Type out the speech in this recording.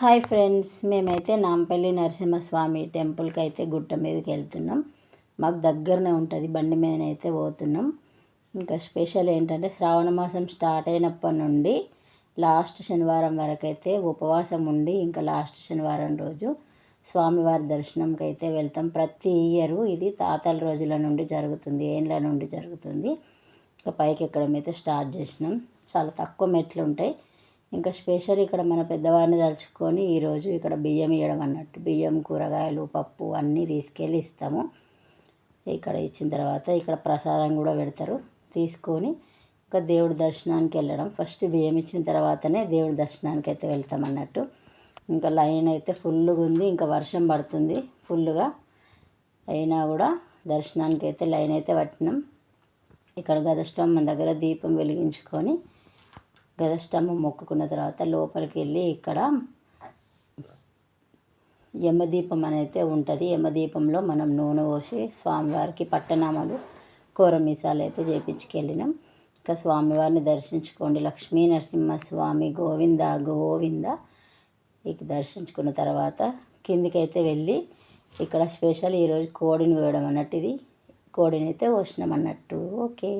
Hi friends మేమైతే నాంపల్లి నరసింహస్వామి టెంపుల్కి అయితే గుట్ట మీదకి వెళ్తున్నాం. మాకు దగ్గరనే ఉంటుంది బండి మీదనైతే పోతున్నాం. ఇంకా స్పెషల్ ఏంటంటే శ్రావణ మాసం స్టార్ట్ అయినప్పటి నుండి లాస్ట్ శనివారం వరకు అయితే ఉపవాసం ఉండి ఇంకా లాస్ట్ శనివారం రోజు స్వామివారి దర్శనంకి అయితే వెళ్తాం. ప్రతి ఇయరు ఇది తాతల రోజుల నుండి జరుగుతుంది ఏండ్ల నుండి జరుగుతుంది. ఇంకా పైకి ఎక్కడం అయితే స్టార్ట్ చేసినాం. చాలా తక్కువ మెట్లు ఉంటాయి. ఇంకా స్పెషల్ ఇక్కడ మన పెద్దవారిని తలుచుకొని ఈరోజు ఇక్కడ బియ్యం ఇవ్వడం అన్నట్టు. బియ్యం కూరగాయలు పప్పు అన్నీ తీసుకెళ్ళి ఇస్తాము. ఇక్కడ ఇచ్చిన తర్వాత ఇక్కడ ప్రసాదం కూడా పెడతారు. తీసుకొని ఇంకా దేవుడి దర్శనానికి వెళ్ళడం. ఫస్ట్ బియ్యం ఇచ్చిన తర్వాతనే దేవుడి దర్శనానికి అయితే వెళ్తాం అన్నట్టు. ఇంకా లైన్ అయితే ఫుల్గా ఉంది. ఇంకా వర్షం పడుతుంది ఫుల్గా అయినా కూడా దర్శనానికి అయితే లైన్ అయితే పట్టినాం. ఇక్కడ గదష్టం దగ్గర దీపం వెలిగించుకొని గదష్టమ్మ మొక్కుకున్న తర్వాత లోపలికి వెళ్ళి ఇక్కడ యమదీపం అనేది ఉంటుంది. యమదీపంలో మనం నూనె పోసి స్వామివారికి పట్టనామాలు కూరమీసాలు అయితే చేపించుకెళ్ళినాం. ఇంకా స్వామివారిని దర్శించుకోండి. లక్ష్మీ నరసింహస్వామి గోవింద గోవింద. ఇక దర్శించుకున్న తర్వాత కిందికైతే వెళ్ళి ఇక్కడ స్పెషల్ ఈరోజు కోడిని వేయడం అన్నట్టు ఇది. కోడిని అయితే కోసినాం అన్నట్టు. ఓకే.